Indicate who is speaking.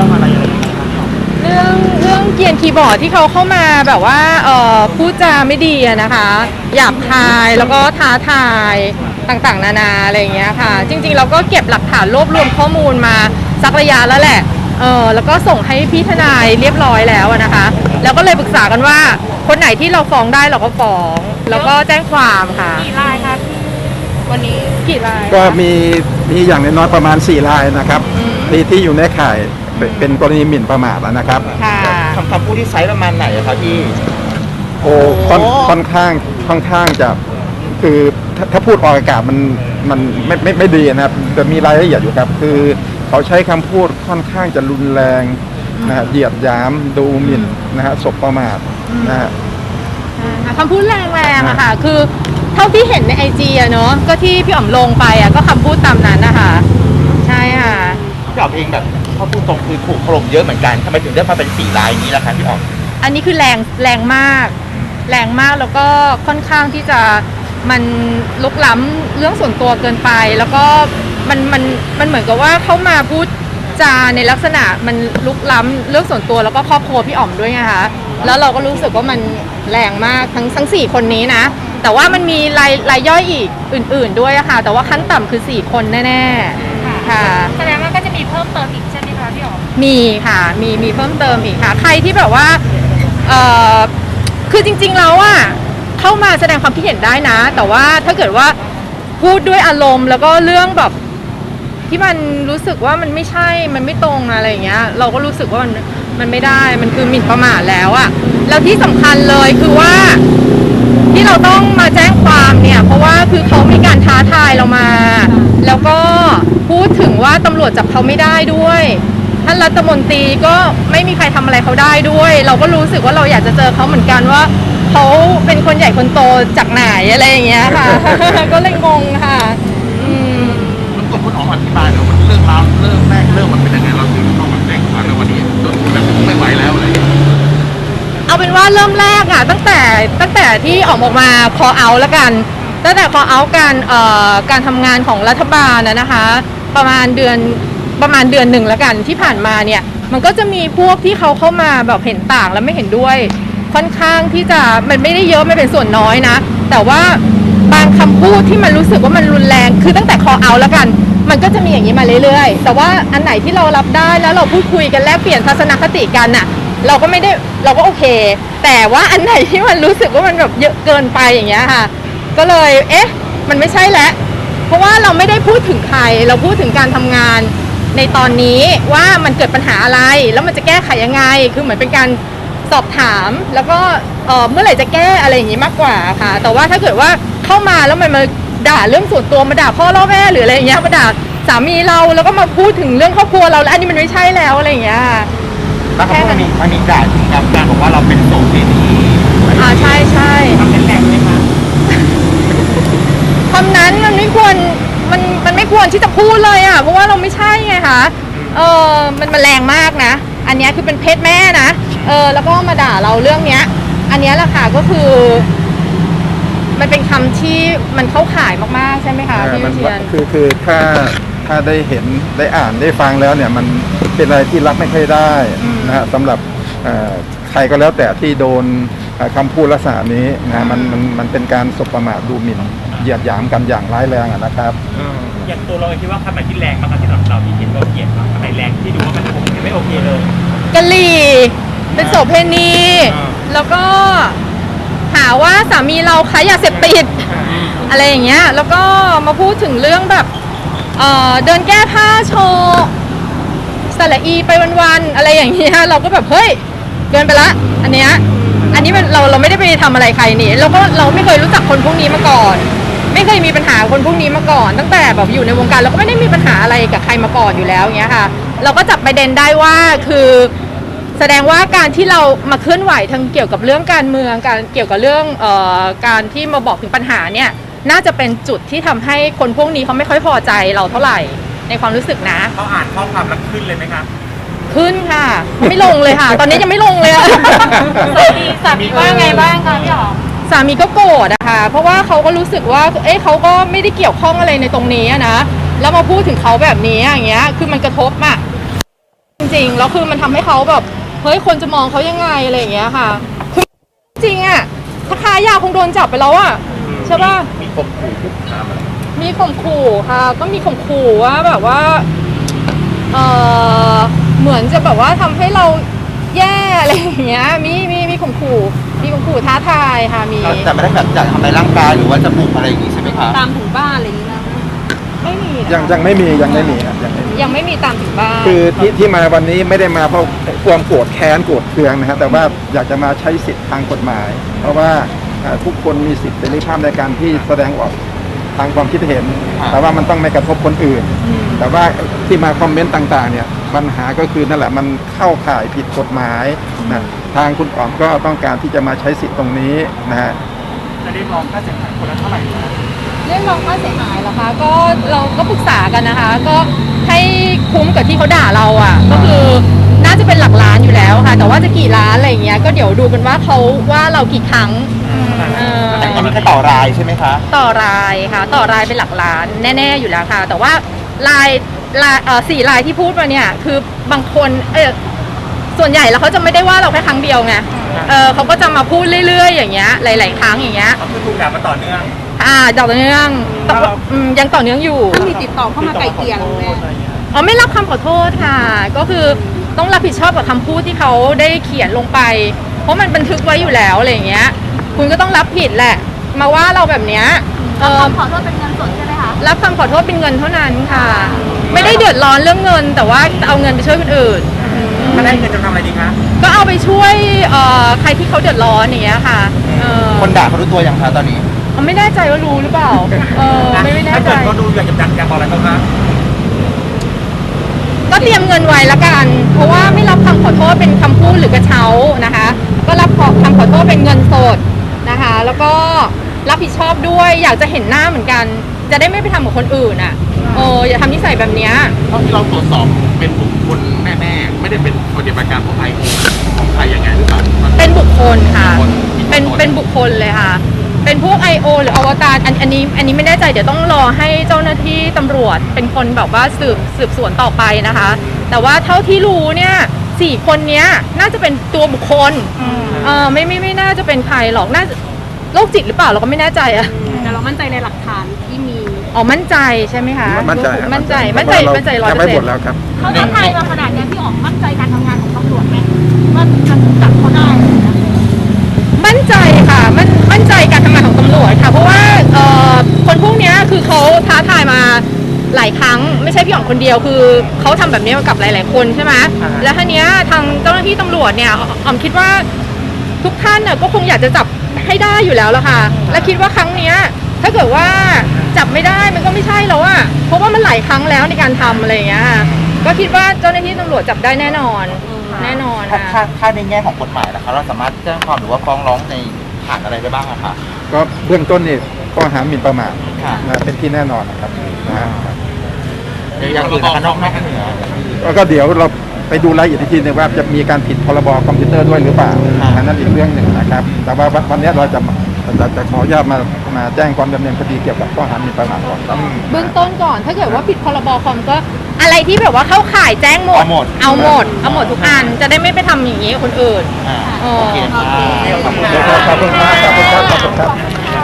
Speaker 1: รื่องอะไรอะไรยังไงครับพี่อ๋อม
Speaker 2: เรื่องเรื่องเกรียนคีย์บอร์ดที่เขาเข้ามาแบบว่าเอ่อพูดจาไม่ดีอะนะคะหยาบคายแล้วก็ท้าทายต่างๆ นานาอะไรอย่างเงี้ยค่ะ จริงๆ เราก็เก็บหลักฐานรวบรวมข้อมูลมาสักระยะแล้วแหละเออแล้วก็ส่งให้พี่ทนายเรียบร้อยแล้วอะนะคะ แล้วก็เลยปรึกษากันว่า คนไหนที่เราฟ้องได้เราก็ฟ้องแล้วก็แจ้งความค่ะ
Speaker 3: กี่รายคะวันนี้
Speaker 2: กี่ราย
Speaker 4: ก็มีมีอย่างน้อยๆประมาณ 4 รายนะครับที่ที่อยู่ในข่าย เป็นเป็นกรณีหมิ่นประมาทแล้วนะครับ
Speaker 2: ค่ะ
Speaker 1: คำคำพูดที่ใช้ประมาณไหนอะครับพี่
Speaker 4: โอ้ค่อนค่อนข้างค่อนข้างจะคือถ้าถ้าพูดออกอากาศมันมันไม่ไม่ไม่ดีนะครับแต่มีรายละเอียดอยู่ครับ คือเขาใช้คำพูดค่อนข้างจะรุนแรงนะฮะเหยียดหยามดูหมิ่นนะฮะสบประมาทนะฮะ
Speaker 2: ค่ะคำพูดแรงๆอะค่ะ คือเท่าที่เห็นในไอจีอะเนาะ ก็ที่พี่อ๋อมลงไปอะก็คำพูดตามนั้นนะคะ ใช่ค่ะ
Speaker 1: พี่อ๋อมเองแบบ ถ้าพูดตรงคือถูกถล่มเยอะเหมือนกันทำไมถึงได้มาเป็นสี่รายนี้ล่ะครับพี่อ๋อม
Speaker 2: อันนี้คือแรงแรงมาก แรงมากแล้วก็ค่อนข้างที่จะมันลุกล้ำเรื่องส่วนตัวเกินไป แล้วก็มันมันมันเหมือนกับว่าเขามาพูดจาในลักษณะมันลุกล้ำเรื่องส่วนตัวแล้วก็ครอบครัวพี่อ๋อมด้วยไงคะแล้วเราก็รู้สึกว่ามันแรงมากทั้งทั้งสี่คนนี้นะ แต่ว่ามันมีรายรายย่อยอีกอื่น ๆ ด้วยอะค่ะ แต่ว่าขั้นต่ำคือสี่คนแน่ๆค่ะ
Speaker 3: แสดงว่าก็จะมีเพิ่มเติมอีกใช่ไหม คะพี่อ๋อม
Speaker 2: มีค่ะ มีมีเพิ่มเติมอีกค่ะ ใครที่แบบว่าเอ่อคือจริง ๆ แล้วอะเข้ามาแสดงความคิดเห็นได้นะ แต่ว่าถ้าเกิดว่าพูดด้วยอารมณ์ แล้วก็เรื่องแบบที่มันรู้สึกว่ามันไม่ใช่ มันไม่ตรงอะไรอย่างเงี้ย เราก็รู้สึกว่ามันมันไม่ได้ มันคือหมิ่นประมาทแล้วอะแล้วที่สำคัญเลยคือว่าที่เราต้องมาแจ้งความเนี่ย เพราะว่าคือเขามีการท้าทายเรามา แล้วก็พูดถึง ว่าตำรวจจับเขาไม่ได้ด้วย ท่านรัฐมนตรีก็ไม่มีใครทำอะไรเขาได้ด้วย เราก็รู้สึกว่าเราอยากจะเจอเขาเหมือนกันว่าเขาเป็นคนใหญ่คนโตจากไหนอะไรอย่างเงี้ยค่ะ ก็เลยงงค่ะอืม
Speaker 5: รบกวนคุณอ๋อมอธิบายหน่อยว่าเรื่องราวเรื่องแรกเรื่องมันเป็นยังไงเราถึงต้องมาแจ้งความในวันนี้จนแบบไม่ไหวแล้วอะไรอย่างเงี้ย
Speaker 2: เอาเป็นว่าเริ่มแรกอะตั้งแต่ตั้งแต่ที่ออกมามา call out แล้วกันตั้งแต่ call out การเอ่อการทำงานของรัฐบาลนะนะคะ ประมาณเดือนประมาณเดือนหนึ่งแล้วกันที่ผ่านมาเนี่ยมันก็จะมีพวกที่เขาเข้ามาแบบเห็นต่างและไม่เห็นด้วย ค่อนข้างที่จะมันไม่ได้เยอะไม่เป็นส่วนน้อยนะ แต่ว่าบางคำพูดที่มันรู้สึกว่ามันรุนแรงคือตั้งแต่ call out แล้วกัน มันก็จะมีอย่างนี้มาเรื่อยๆ แต่ว่าอันไหนที่เรารับได้แล้วเราพูดคุยกันแลกเปลี่ยนทัศนคติกันน่ะ เราก็ไม่ได้เราก็โอเค แต่ว่าอันไหนที่มันรู้สึกว่ามันแบบเยอะเกินไปอย่างเงี้ยค่ะ ก็เลยเอ๊ะ มันไม่ใช่แล้ว เพราะว่าเราไม่ได้พูดถึงใคร เราพูดถึงการทำงานในตอนนี้ว่ามันเกิดปัญหาอะไร แล้วมันจะแก้ไขยังไง คือเหมือนเป็นการสอบถาม แล้วก็เมื่อไหร่จะแก้อะไรอย่างนี้มากกว่าค่ะ แต่ว่าถ้าเกิดว่าเข้ามาแล้วมันมาด่าเรื่องส่วนตัวมาด่าพ่อล่อแม่หรืออะไรอย่างเงี้ยมาด่าสามีเราแล้วก็มาพูดถึงเรื่องครอบครัวเราแล้วอันนี้มันไม่ใช่แล้วอะไรอย่างเงี้ยค่ะ
Speaker 1: บางคนมันมีมันมีด่าถึงกับการบอกว่าเราเป็นโสเภณ
Speaker 2: อ่าใช่ใช่
Speaker 1: ทำแรงๆไหมคะ
Speaker 2: คำนั้นมันไม่ควรมันมันไม่ ควรที่จะพูดเลยอะเพราะว่าเราไม่ใช่ไงคะเออมันมันแรงมากนะ อันเนี้ยคือเป็นเพศแม่นะเออแล้วก็มาด่าเราเรื่องเนี้ย อันเนี้ยแหละค่ะก็คือ มันเป็นคำที่มันเข้าข่ายมากๆใช่ไหมคะ
Speaker 4: เอ่อ
Speaker 2: พี่
Speaker 4: มั
Speaker 2: วิ
Speaker 4: น
Speaker 2: เชียน
Speaker 4: คือคือถ้าถ้าได้เห็นได้อ่านได้ฟังแล้วเนี่ยมันเป็นอะไรที่รับไม่ค่อยได้
Speaker 2: อืม
Speaker 4: นะฮะสำหรับเอ่อใครก็แล้วแต่ที่โดนเอ่อ คำพูดลักษณะนี้นะมันมันมันเป็นการสบประมาทดูหมิ่นเหยียดหยามกันอย่างร้ายแรงอะนะครับ
Speaker 6: อย่างตัวเราเองคิดว่าคำไหนที่แรงมากครับที่สำหรับเราที่คิดว่าเกลียดมากคำไหนแรงที่ดูว่ามันโอเคไม่โอเคเลย
Speaker 2: กะหรี่เป็นโสเพณี
Speaker 6: อ่า
Speaker 2: แล้วก็หาว่าสามีเราค้ายาเสพติด อะไรอย่างเงี้ย แล้วก็มาพูดถึงเรื่องแบบเอ่อเดินแก้ผ้าโชว์สระอีไปวันๆอะไรอย่างเงี้ยเราก็แบบเฮ้ยเกินไปละ อันเนี้ย อันนี้มันเราเราไม่ได้ไปทำอะไรใครนี่แล้วก็เราไม่เคยรู้จักคนพวกนี้มาก่อน ไม่เคยมีปัญหาคนพวกนี้มาก่อน ตั้งแต่แบบอยู่ในวงการเราก็ไม่ได้มีปัญหาอะไรกับใครมาก่อนอยู่แล้วเงี้ยค่ะ เราก็จับประเด็นได้ว่าคือแสดงว่าการที่เรามาเคลื่อนไหวทางเกี่ยวกับเรื่องการเมืองการเกี่ยวกับเรื่องเออการที่มาบอกถึงปัญหาเนี่ยน่าจะเป็นจุดที่ทำให้คนพวกนี้เขาไม่ค่อยพอใจเราเท่าไหร่ในความรู้สึกนะ
Speaker 6: เขาอ่านข้อความแล้วขึ้นเลยไหมครับ
Speaker 2: ขึ้นค่ะ ไม่ลงเลยค่ะ ตอนนี้ยังไม่ลงเลยอะ
Speaker 3: สามีสามีว่าไงบ้างคะพี่อ๋อม
Speaker 2: สามีก็โกรธอะค่ะ เพราะว่าเขาก็รู้สึกว่า เอ๊ะเขาก็ไม่ได้เกี่ยวข้องอะไรในตรงนี้อะนะ แล้วมาพูดถึงเขาแบบนี้อย่างเงี้ย คือมันกระทบอะจริงๆริงๆแล้วคือมันทำให้เขาแบบ เฮ้ย คนจะมองเขายังไงอะไรอย่างเงี้ยค่ะ คือจริงอะถ้าค้ายาคงโดนจับไปแล้วอะใช่ป่ะ
Speaker 1: มีข่มขู่คุกคามอะไร
Speaker 2: มีข่มขู่ค่ะ ก็มีข่มขู่ว่าแบบว่า เออ เหมือนจะแบบว่าทำให้เราแย่อะไรอย่างเงี้ย มีมีมีข่มขู่มีข่มขู่ท้าทายค่ะมี
Speaker 1: แต่ไม่ได้แบบจะทำในร่างกายหรือว่าจะบุกอะไรอย่างงี้ใช่ไหมคะ
Speaker 3: ตามถึงบ้านอะไรอย่างเงี้ย
Speaker 2: ไม่มีนะ
Speaker 4: ยังยังไม่มียังไม่มีครับยังไม่มี
Speaker 2: ยังไม่มีตามถึงบ้าน
Speaker 4: คือที่ที่มาวันนี้ไม่ได้มาเพราะความโกรธแค้นโกรธเคืองนะครับแต่ว่าอยากจะมาใช้สิทธิ์ทางกฎหมาย เพราะว่าเอ่อทุกคนมีสิทธิ์เสรีภาพในการที่แสดงออกทางความคิดเห็น แต่ว่ามันต้องไม่กระทบคนอื่น แต่ว่าที่มาคอมเมนต์ต่างๆเนี่ยปัญหาก็คือนั่นแหละมันเข้าข่ายผิดกฎหมายนะทางคุณอ๋อมก็ต้องการที่จะมาใช้สิทธิ์ตรงนี้นะฮะ
Speaker 6: จะได้มองค่าเสียหายคนละเท่าไหร่นะ
Speaker 2: เรื่องร้องค่าเสียหายเหรอคะก็เราก็ปรึกษากันนะคะ ก็ให้คุ้มกับที่เขาด่าเราอะ ก็คือน่าจะเป็นหลักล้านอยู่แล้วค่ะ แต่ว่าจะกี่ล้านอะไรอย่างเงี้ยก็เดี๋ยวดูกันว่าเขาว่าเรากี่ครั้งเออ
Speaker 1: อันนี้แค่ต่อรายใช่ไหมคะ
Speaker 2: ต่อรายค่ะ ต่อรายเป็นหลักล้านแน่ ๆอยู่แล้วค่ะ แต่ว่า ลายลายเออสี่ลายที่พูดมาเนี่ย คือบางคนเออส่วนใหญ่แล้วเขาจะไม่ได้ว่าเราแค่ครั้งเดียวไงเออเขาก็จะมาพูดเรื่อย ๆ อย่างเงี้ยหลาย ๆ ครั้งอย่างเงี้ย
Speaker 6: ก็คือถูกด่ามาต่อเนื่อง
Speaker 2: อ่าต่อเนื่องต่ออืมยังต่อเนื่องอยู่
Speaker 3: ถ้ามีติดต่อเข้ามาไกลเกลี่ยเราแม่
Speaker 2: อ๋อไม่รับคำขอโทษค่ะ ก็คือต้องรับผิดชอบกับคำพูดที่เขาได้เขียนลงไป เพราะมันบันทึกไว้อยู่แล้วอะไรอย่างเงี้ย คุณก็ต้องรับผิดแหละ มาว่าเราแบบเนี้ย เออ
Speaker 3: ขอโทษเป็นเงินสดใช่ไหมคะ
Speaker 2: รับคำขอโทษเป็นเงินเท่านั้นค่ะ ไม่ได้เดือดร้อนเรื่องเงิน แต่ว่าเอาเงินไปช่วยคนอื่น
Speaker 6: ถ้าได้เงินจะทำอะไรดีคะ
Speaker 2: ก็เอาไปช่วยเอ่อใครที่เขาเดือดร้อนอย่างเงี้ยค่ะเออ
Speaker 1: คนด่าเขารู้ตัวยังคะตอนนี้
Speaker 2: เอาไม่แน่ใจว่ารู้หรือเปล่าเออไม่ไม่แน่
Speaker 6: ถ้า
Speaker 2: ใจ
Speaker 6: เกิดเขาดูอยากจะจัดการบอกอะไรเขาคะ
Speaker 2: ก็เตรียมเงินไว้ละกัน เพราะว่าไม่รับคำขอโทษเป็นคำพูดหรือกระเช้านะคะ ก็รับขอคำขอโทษเป็นเงินสดนะคะ แล้วก็ รับผิดชอบด้วย อยากจะเห็นหน้าเหมือนกัน จะได้ไม่ไปทำกับคนอื่นอะโอ้อย่าทำนิสัยแบบเนี้ย
Speaker 5: เท่าที่เราตรวจสอบเป็นบุคคลแน่ๆไม่ได้เป็นปฏิบัติการของไอโอของใครยังไงหรือเปล่า
Speaker 2: เป็นบุคคลค่ะ
Speaker 5: บุคคล
Speaker 2: เป็นเป็นบุคคลเลยค่ะ เป็นพวก I.O. หรืออวตารอันอันนี้อันนี้ไม่แน่ใจเดี๋ยวต้องรอให้เจ้าหน้าที่ตำรวจ เป็นคนแบบว่าสืบสืบสวนต่อไปนะคะ แต่ว่าเท่าที่รู้เนี่ยสี่คนเนี้ยน่าจะเป็นตัวบุคคลเออไม่ไม่ไม่น่าจะเป็นใครหรอกน่าจะ โรคจิตหรือเปล่าเราก็ไม่แน่ใจอะ
Speaker 3: แต่เรามั่นใจในหลักฐานที่มี
Speaker 2: อ๋อมั่นใจใช่ไหมคะ
Speaker 4: มั่นใจครับ
Speaker 2: มั่นใจมั่นใจมั่นใจร้อย
Speaker 4: จะ
Speaker 2: เปอ
Speaker 4: ไม่
Speaker 2: ร์เซ็
Speaker 4: หม
Speaker 2: น
Speaker 4: ด
Speaker 2: ต์
Speaker 4: แล้วครับ
Speaker 3: เขาท้าทายมาขนาดเนี้ยพี่อ๋อมมั่นใจการทำงานของตำรวจไหมว่าจะจับเขาได้
Speaker 2: มั่นใจค่ะมั่นมั่นใจการทำงานของตำรวจค่ะเพราะว่าเอ่อคนพวกเนี้ยคือเขาท้าทายมาหลายครั้งไม่ใช่พี่อ๋องคนเดียวคือเขาทำแบบนี้กับหลาย ๆ คนใช่ไหมแล้วทีเนี้ยทางเจ้าหน้าที่ตำรวจเนี่ยอ๋อมคิดว่าทุกท่านน่ะก็คงอยากจะจับ ให้ได้อยู่แล้วละค่ะ และคิดว่าครั้งเนี้ย ถ้าเกิดว่าจับไม่ได้มันก็ไม่ใช่แล้วอะเพราะว่ามันหลายครั้งแล้วในการทำอะไรอย่างเงี้ยค่ะก็คิดว่าเจ้าหน้าที่ตำรวจจับได้แน่นอน แน่นอน
Speaker 1: ถ้า
Speaker 2: ค่ะ
Speaker 1: ถ้าถ้าในแง่ของกฎหมายนะคะเราสามารถแจ้งความหรือว่าฟ้องร้องในฐานอะไรได้บ้างอะคะ
Speaker 4: ก็เบื้องต้นนี่ข้อหาหมิ่นประมาท
Speaker 1: ค่ะ
Speaker 4: นะเป็นที่แน่นอนนะครับนะฮะ
Speaker 1: อย่างอื่นนะคะนอกนอกเหนือ
Speaker 4: แล้วก็เดี๋ยวเรา ไปดูรายละเอียดอีกทีหนึงว่าจะมีการผิดพรบคอมพิวเตอร์ด้วยหรือเปล่า
Speaker 1: อ่า
Speaker 4: อันนั้นอีกเรื่องหนึ่งนะครับ แต่ว่าวันนี้เราจะจะจะขออนุญาตมามาแจ้งความดำเนินคดีเกี่ยวกับข้อหาหมิ่นประมาทก่อนครับ
Speaker 2: เบื้องต้นก่อน ถ้าเกิดว่าผิดพรบคอมก็อะไรที่แบบว่าเข้าข่ายแจ้งหมด
Speaker 1: เอาหมด
Speaker 2: เอาหมดเอาหมดทุกอันจะได้ไม่ไปทำอย่างนี้กับคนอื่น
Speaker 1: อ่า
Speaker 2: อ๋อ
Speaker 1: โอเคค่ะ
Speaker 4: ขอบคุณครับขอบคุณครับขอบคุณครับ